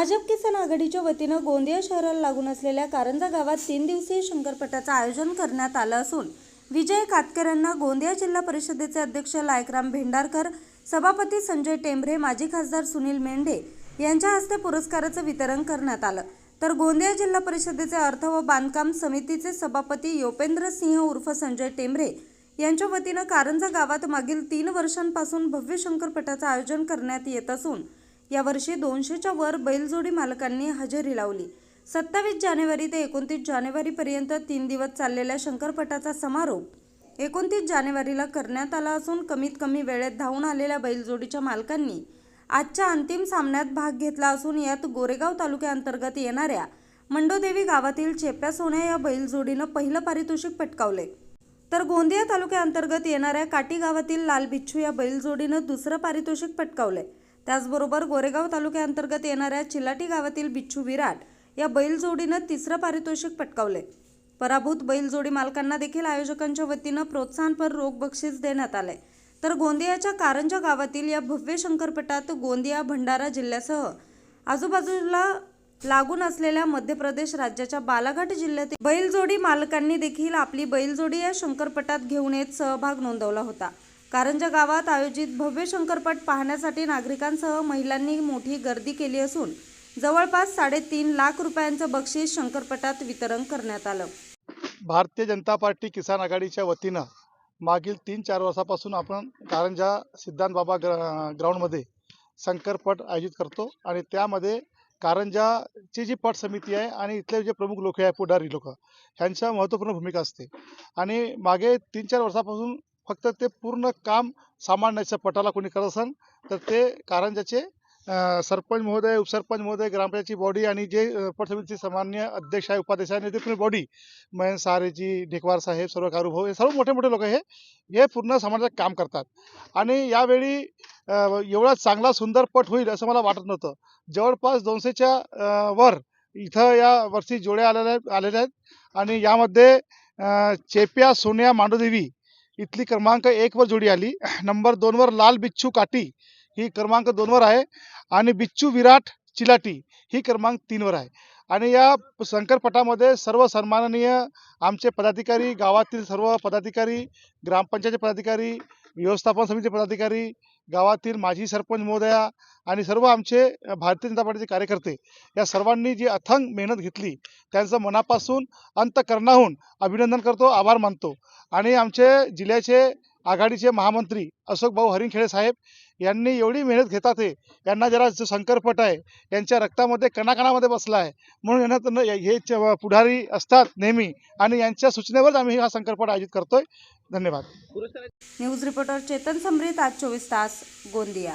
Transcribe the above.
आघाडीच्या वतीनं गोंदिया शहराला लागून असलेल्या कारंजा गावात तीन दिवसीय शंकरपटाचं आयोजन करण्यात आलं असून विजय कातकरांना गोंदिया जिल्हा परिषदेचे अध्यक्ष लायकराम भेंडारकर सभापती संजय टेंभरे माजी खासदार सुनील मेंढे यांच्या हस्ते पुरस्काराचं वितरण करण्यात आलं. तर गोंदिया जिल्हा परिषदेचे अर्थ व बांधकाम समितीचे सभापती योपेंद्र सिंह उर्फ संजय टेंभरे यांच्या वतीनं कारंजा गावात मागील तीन वर्षांपासून भव्य शंकरपटाचं आयोजन करण्यात येत असून यावर्षी दोनशेच्या वर बैलजोडी मालकांनी हजेरी लावली. सत्तावीस जानेवारी ते एकोणतीस जानेवारीपर्यंत तीन दिवस चाललेल्या शंकरपटाचा समारोप एकोणतीस जानेवारीला करण्यात आला असून कमीत कमी वेळेत धावून आलेल्या बैलजोडीच्या मालकांनी आजच्या अंतिम सामन्यात भाग घेतला असून यात गोरेगाव तालुक्याअंतर्गत येणाऱ्या मंडोदेवी गावातील चेप्या सोन्या या बैलजोडीनं पहिलं पारितोषिक पटकावले तर गोंदिया तालुक्याअंतर्गत येणाऱ्या काटी गावातील लाल बिच्छू या बैलजोडीनं दुसरं पारितोषिक पटकावलंय. त्याचबरोबर गोरेगाव तालुक्याअंतर्गत येणाऱ्या चिलाटी गावातील बिच्छू विराट या बैलजोडीनं तिसरं पारितोषिक पटकावलंय. पराभूत बैलजोडी मालकांना देखील आयोजकांच्या वतीनं प्रोत्साहनपर रोख बक्षीस देण्यात आलंय. तर गोंदियाच्या कारंजा गावातील या भव्य शंकरपटात गोंदिया भंडारा जिल्ह्यासह आजूबाजूला लागून असलेल्या मध्य प्रदेश राज्याच्या बालाघाट जिल्ह्यातील बैलजोडी मालकांनी देखील आपली बैलजोडी या शंकरपटात घेऊन येत सहभाग नोंदवला होता. कारंजा गावात आयोजित भव्य शंकरपट पाहण्यासाठी नागरिकांसह महिलांनी मोठी गर्दी केली असून जवळपास साडेतीन लाख रुपयांचं बक्षीस शंकरपटात वितरण करण्यात आलं. भारतीय जनता पार्टी किसान आघाडीच्या वतीनं मागील तीन चार वर्षापासून आपण कारंजा सिद्धांत बाबा ग्रा ग्राउंडमध्ये शंकरपट आयोजित करतो आणि त्यामध्ये कारंजाची जी पट समिती आहे आणि इथले जे प्रमुख लोक आहे पुढारी लोक ह्यांच्या महत्त्वपूर्ण भूमिका असते. आणि मागे तीन चार वर्षापासून फक्त ते पूर्ण काम सांभाळण्याचं पटाला कोणी करत असन तर ते कारंजाचे सरपंच महोदय उपसरपंच महोदय ग्रामपंचायतची बॉडी आणि जे पट समितीचे सामान्य अध्यक्ष आहे उपाध्यक्ष आहे नेतृत्व ते बॉडी मयन सारेजी ढेकवार साहेब सर्व कारुभाऊ हे सर्व मोठे मोठे लोक हे हे पूर्ण समाजात काम करतात. आणि यावेळी एवढा चांगला सुंदर पट होईल असं मला वाटत नव्हतं. जवळपास दोनशेच्या वर इथं या वर्षी जोड्या आलेल्या आहेत आलेल्या आहेत. आणि यामध्ये चेप्या सोन्या मांडोदेवी इथली क्रमांक एकवर जोडी आली. नंबर दोनवर लाल बिच्छू काटी ही क्रमांक दोनवर आहे. आणि बिच्छू विराट चिलाटी ही क्रमांक तीनवर आहे. आणि या शंकरपटामध्ये सर्व सन्माननीय आमचे पदाधिकारी गावातील सर्व पदाधिकारी ग्रामपंचायत पदाधिकारी व्यवस्थापन समिती पदाधिकारी गावातील माजी सरपंच महोदया आणि सर्व आमचे भारतीय जनता पार्टीचे कार्यकर्ते या सर्वांनी जी अथंग मेहनत घेतली त्यांचं मनापासून अंतकरणाहून अभिनंदन करतो आभार मानतो. आणि आमचे जिल्ह्याचे आघाडीचे महामंत्री अशोक भाऊ हरिंगखेडे साहेब यांनी एवढी मेहनत घेतात हे. यांना जरा जो शंकरपट आहे यांच्या रक्तामध्ये कणाकणामध्ये बसला आहे. म्हणून यांना हे- च- पुढारी असतात नेहमी आणि यांच्या सूचनेवर आम्ही हा शंकरपट आयोजित करतोय. धन्यवाद. न्यूज रिपोर्टर चेतन समृत आज चोवीस तास गोंदिया.